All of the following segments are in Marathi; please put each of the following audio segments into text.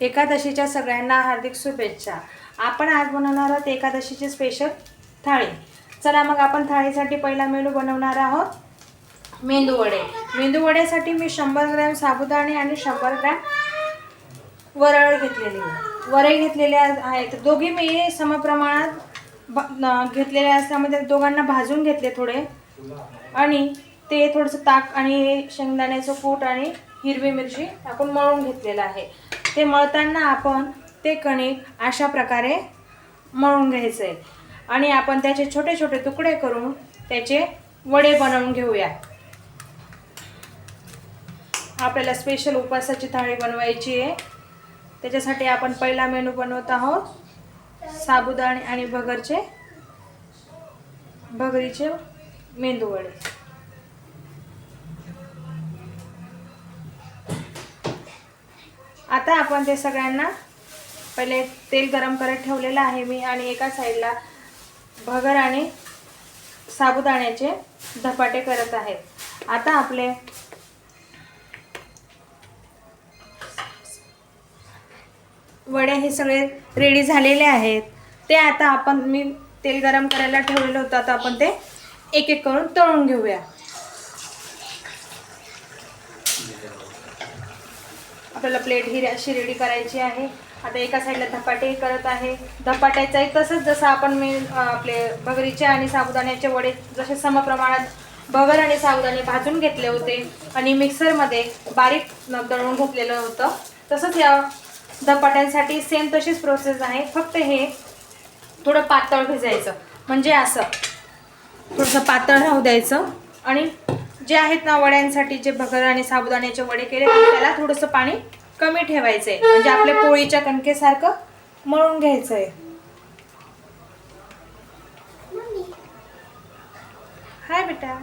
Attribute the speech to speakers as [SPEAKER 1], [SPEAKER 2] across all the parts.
[SPEAKER 1] एकादशीच्या सगळ्यांना हार्दिक शुभेच्छा. आपण आज बनवणार आहोत एकादशीची स्पेशल थाळी. चला मग आपण थाळीसाठी पहिला मेनू बनवणार आहोत. मेंदू वडे. मेंदू वड्यासाठी मी शंभर ग्रॅम साबुदाणे आणि शंभर ग्रॅम वरळ घेतलेली आहे. घेतलेले आहेत. दोघी मी समप्रमाणात भ- घेतलेले असल्यामध्ये दोघांना भाजून घेतले थोडे. आणि ते थोडंसं ताक आणि शेंगदाण्याचं कूट आणि हिरवी मिरची टाकून मळून घेतलेलं आहे. ते मळताना आपण ते कणिक अशा प्रकारे मळून घ्यायचं. आहे आणि आपण त्याचे छोटे छोटे तुकडे करून त्याचे वडे बनवून घेऊया. आपल्याला स्पेशल उपवासाची थाळी बनवायची आहे. त्याच्यासाठी आपण पहिला मेनू बनवत आहोत. साबुदाणे आणि भगरचे भगरीचे मेंदू वडे आता आपण ते सगळ्यांना पहिले तेल गरम करत ठेवलेलं आहे मी आणि एका साईडला भगर आणि साबुदाण्याचे धपाटे करत आहेत आता आपले वडे हे सगळे रेडी झालेले आहेत. ते आता आपण मी तेल गरम करायला ठेवलेलं होतं. आता आपण ते एक एक करून तळून घेऊया. आपल्याला प्लेट ही अशी रेडी करायची आहे. आता एका साईडला धपाटे करत आहे. धपाट्याचाही तसंच जसं आपण मी आपले भगरीचे आणि साबुदाण्याचे वडे जसे समप्रमाणात भगर आणि साबुदाणे भाजून घेतले होते आणि मिक्सरमध्ये बारीक न- दळून घेतलेलं होतं. तसंच या धपाट्यांसाठी सेम तशीच प्रोसेस आहे. फक्त हे थोडं पातळ भिजायचं. म्हणजे असं. थोडंसं पातळ राहू द्यायचं आणि जे आहेत ना वड्यांसाठी जे भगर आणि साबुदाण्याचे वडे केले त्याला थोडंसं पाणी कमी ठेवायचं आहे म्हणजे आपल्या पोळीच्या कणकेसारखं मळून घ्यायचं आहे हाय बेटा.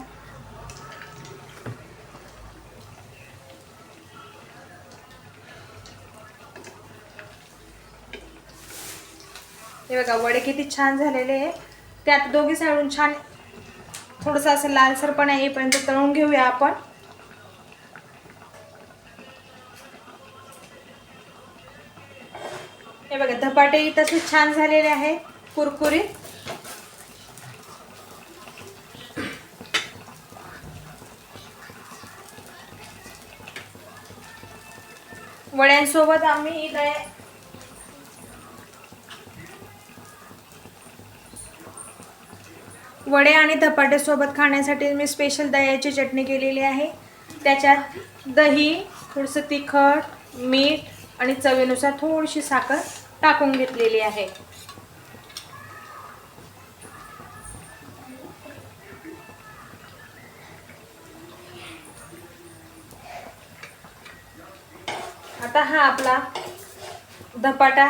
[SPEAKER 1] हे बघा वडे किती छान झालेले आहे. त्यात दोघी साईडून छान थोडंसं असं लालसरपणा येईपर्यंत तळून घेऊया आपण. हे बघा धपाटे तसे छान झालेले आहे कुरकुरीत. वड्यांसोबत आम्ही इथे वडे आणि धपाट्यासोबत खाण्यासाठी मी स्पेशल दह्याची चटणी केलेली आहे. त्याच्यात दही थोडंसं तिखट मीठ आणि चवीनुसार थोडीशी साखर टाकून घेतलेली आहे. आता हा आपला धपाटा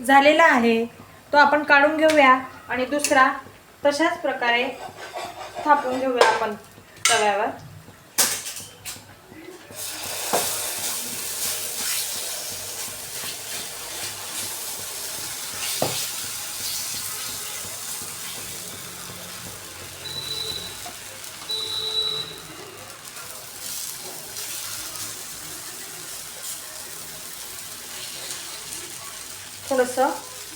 [SPEAKER 1] झालेला आहे. तो आपण काढून घेऊया आणि दुसरा तशाच प्रकारे थापून घेऊया आपण तव्यावर. थोडंसं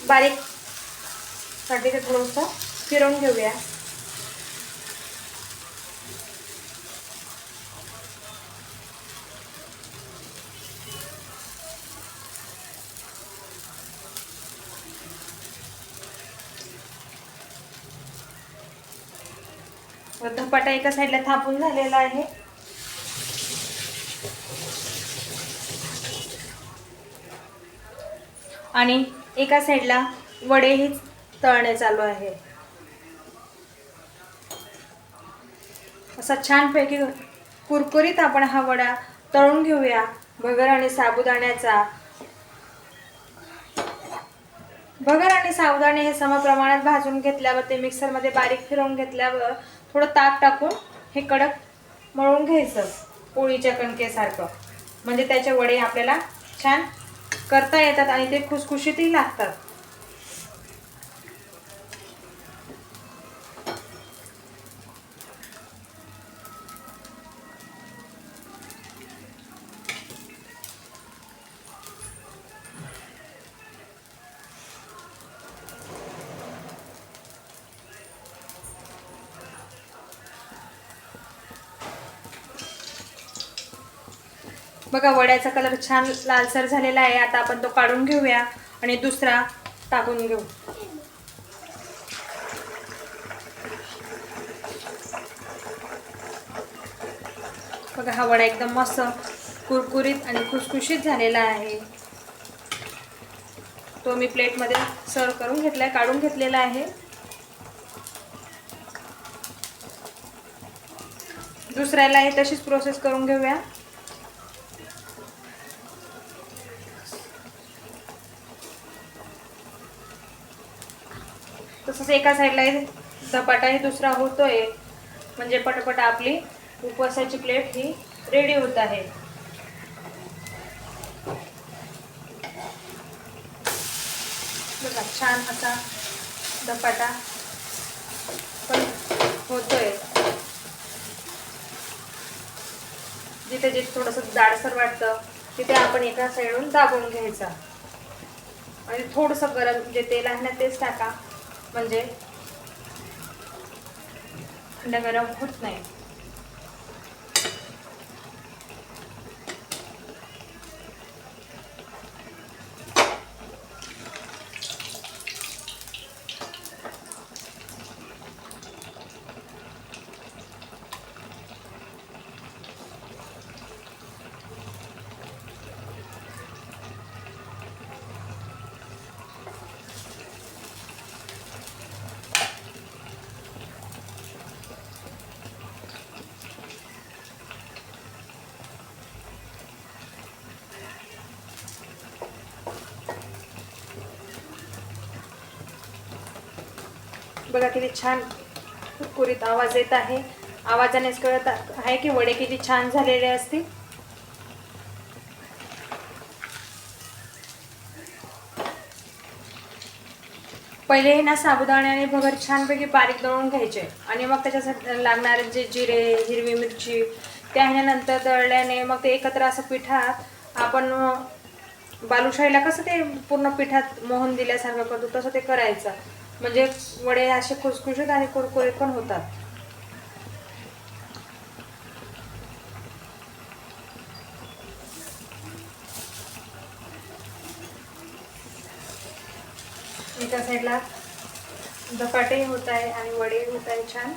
[SPEAKER 1] बारीकसाठी ते थोडंसं. फिरवून घेऊया. धपाटा एका साईडला थापून झालेला आहे. आणि एका साईडला वडेही तळणे चालू आहे. असा छानपैकी कुरकुरीत आपण हा वडा तळून घेऊया. भगर आणि साबुदाण्याचा. भगर आणि साबुदाणे हे समप्रमाणात भाजून घेतल्यावर ते मिक्सरमध्ये बारीक फिरवून घेतल्यावर थोडं ताक टाकून हे कडक मळून घ्यायचं. पोळीच्या कणकेसारखं. म्हणजे त्याचे वडे आपल्याला छान करता येतात आणि ते खुसखुशीतही लागतात. बघा वड्याचा कलर छान लालसर झालेला आहे. आता आपण तो काढून घेऊया आणि दुसरा टाकून घेऊ. बघा हा वडा एकदम मस्त कुरकुरीत आणि खुसखुशीत झालेला आहे. तो मी प्लेटमध्ये सर्व करून घेतलाय काढून घेतलेला आहे. दुसऱ्यालाही तशीच प्रोसेस करून घेऊया. तसंच एका साईडला धपाटाही दुसरा होतोय. म्हणजे पटपट आपली उपवासाची प्लेट ही रेडी होत आहे. बघा छान असा धपाटा पण होतोय. जिथे जिथे थोडंसं जाडसर वाटतं तिथे आपण एका साईडून दाबून घ्यायचा. आणि थोडंसं गरम जे तेल आहे ना तेच टाका. म्हणजे थंड गरम होत नाही. बघा किती छान कुरकुरीत आवाज येत आहे. आवाजानेच कळत आहे की वडे किती छान झालेले असतील. पहिले हे ना साबुदाणे आणि भगर छानपैकी बारीक दळून घ्यायचे. आणि मग त्याच्यासाठी लागणारे जे जिरे हिरवी मिरची ते ह्यानंतर नंतर दळल्याने मग ते एकत्र असं पिठात आपण बालुशाहीला कसं ते पूर्ण पिठात मोहन दिल्यासारखं करतो तसं ते करायचं. म्हणजे वडे असे खुसखुशीत आणि कुरकुरीत पण होतात. एका साईडला धपाटे होत आहे आणि वडे होत आहे छान.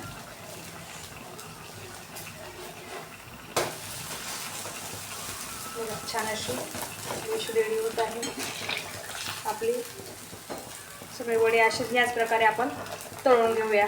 [SPEAKER 1] छान अशी रेडी होत आहे आपली. सगळे वडे असेच याच प्रकारे आपण तळून घेऊया.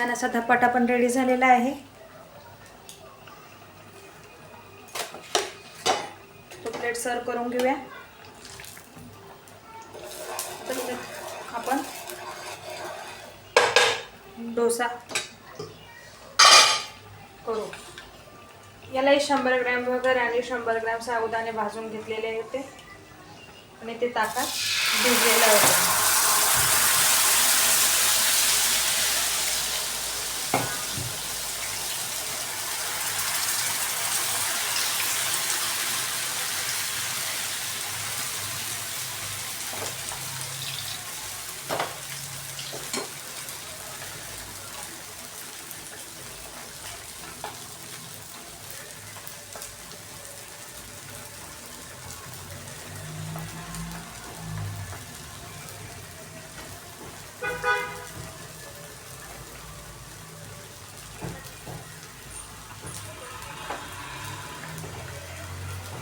[SPEAKER 1] छान असा धपाटा पण रेडी झालेला आहे. तो प्लेट सर्व करून घेऊया. आपण डोसा करू. यालाही शंभर ग्रॅम वगैरे आणि शंभर ग्रॅम साबुदाणे भाजून घेतलेले होते. आणि ते ताकात भिजलेलं होतं.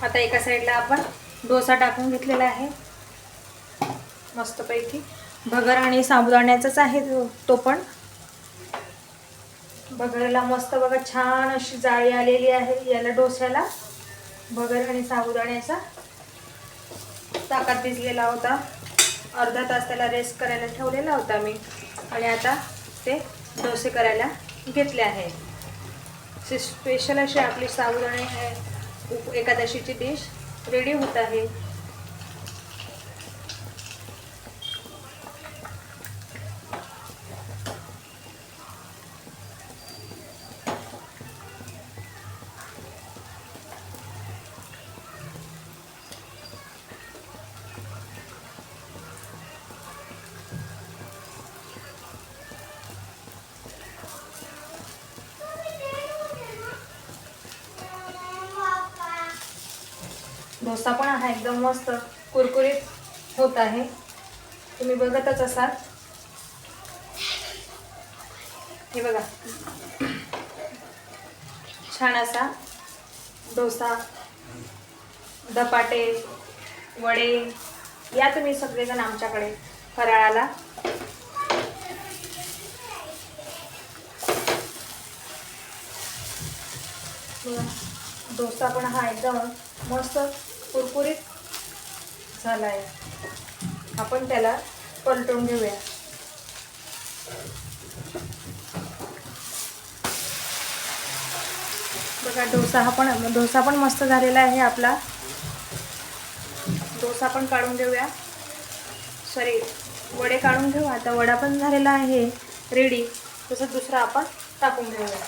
[SPEAKER 1] आता एका साईडला आपण डोसा टाकून घेतलेला आहे. मस्तपैकी. भगर आणि साबुदाण्याचाच आहे तो- तो पण. भगरला मस्त बघा छान अशी जाळी आलेली आहे याला डोस्याला. भगर आणि साबुदाण्याचा. ताकात भिजलेला होता. अर्धा तास त्याला रेस्ट करायला ठेवलेला होता मी. आणि आता ते डोसे करायला घेतले आहे. स्पेशल अशी आपली साबुदाणे आहे एकादशीची डिश रेडी होत आहे. डोसा पण हा एकदम मस्त कुरकुरीत होत आहे. तुम्ही बघतच असाल. हे बघा. छान असा डोसा धपाटे वडे या तुम्ही सगळेजण आमच्याकडे फराळाला. डोसा पण हा एकदम मस्त कुरकुरीत झाला आहे आपण त्याला पलटून घेऊया. बघा डोसा हा पण डोसा पण मस्त झालेला आहे आपला. डोसा पण काढून घेऊया. सॉरी वडे काढून घेऊ. आता वडा पण झालेला आहे. रेडी. तसं दुसरा आपण टाकून घेऊया.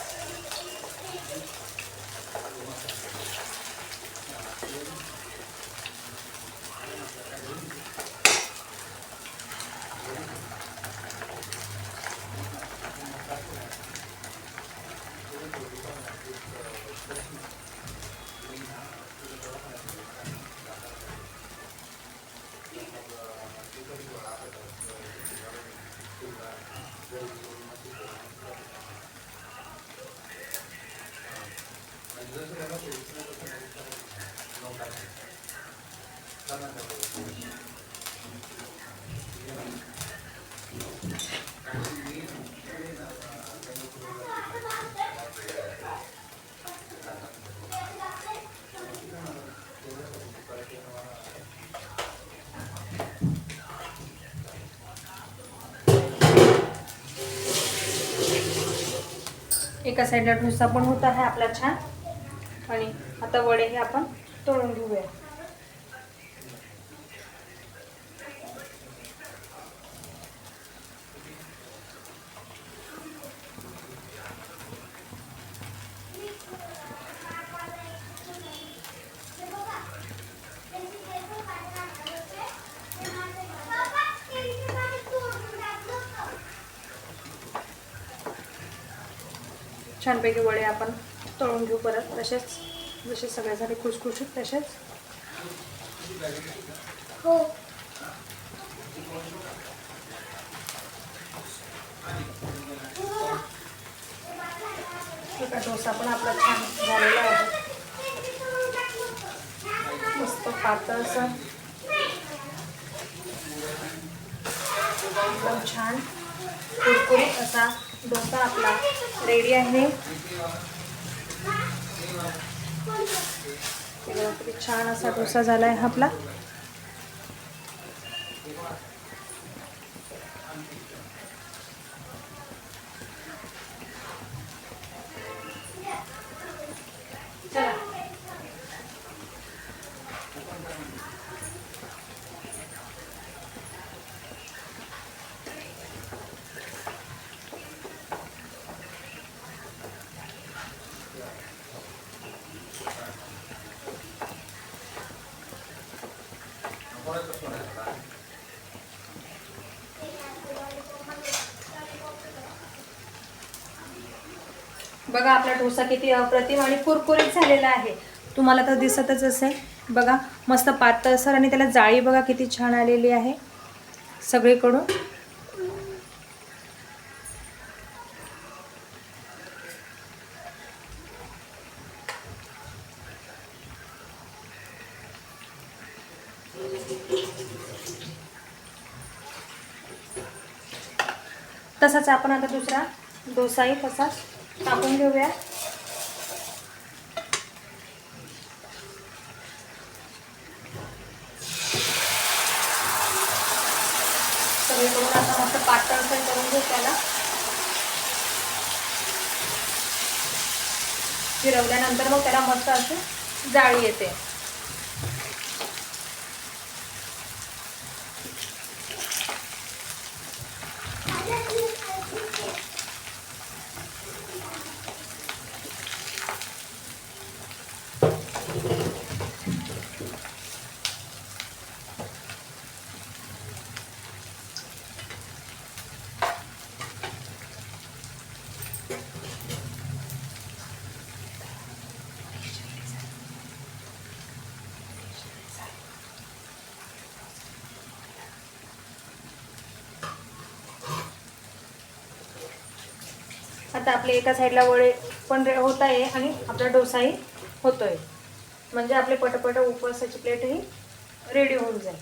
[SPEAKER 1] एका साईडला डोसा पण होत आहे आपला छान. आणि आता वडे हे आपण तळून घेऊया. छानपैकी वडे आपण तळून घेऊ परत. तसेच जसे सगळे झाले खुसखुशीत तसेच.
[SPEAKER 2] हो.
[SPEAKER 1] डोसा पण आपला छान झालेला आहे. मस्त पातळ एकदम छान कुरकुरीत असा. डोसा आपला. रेडी आहे? किती छान असा डोसा झाला आहे आपला. बघा आपला डोसा किती अप्रतिम आणि कुरकुरीत झालेला आहे. तुम्हाला तर दिसतच असेल. बघा मस्त पातळसर आणि त्याला जाळी बघा किती छान आलेली आहे. सगळीकडून. तसाच आपण आता दुसरा डोसाही तसाच टाकून घेऊया. सगळीकडून आता मस्त पातळसर करून घेऊ त्याला. फिरवल्यानंतर मग त्याला मस्त अशी जाळी येते. आता आपले एका साईडला वडे पण होत आहे आणि आपला डोसाही होतोय. म्हणजे आपले पटपट उपवासाची प्लेटही रेडी होऊन जाईल.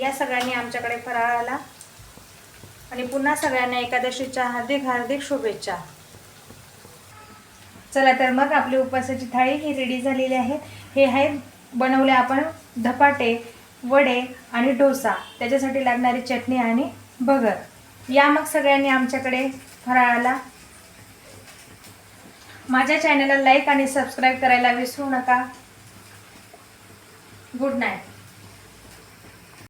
[SPEAKER 1] या सगळ्यांनी आमच्याकडे फराळ आला आणि पुन्हा सगळ्यांना एकादशीच्या हार्दिक हार्दिक शुभेच्छा. चला तर मग आपली उपवासाची थाळी ही रेडी झालेली आहे. हे आहे बनवले आपण धपाटे वडे आणि डोसा. त्याच्यासाठी लागणारी चटणी आणि भगर. या मग सगळ्यांनी आमच्याकडे फराळाला. माझ्या चॅनलला लाईक आणि सबस्क्राईब करायला विसरू नका. Good night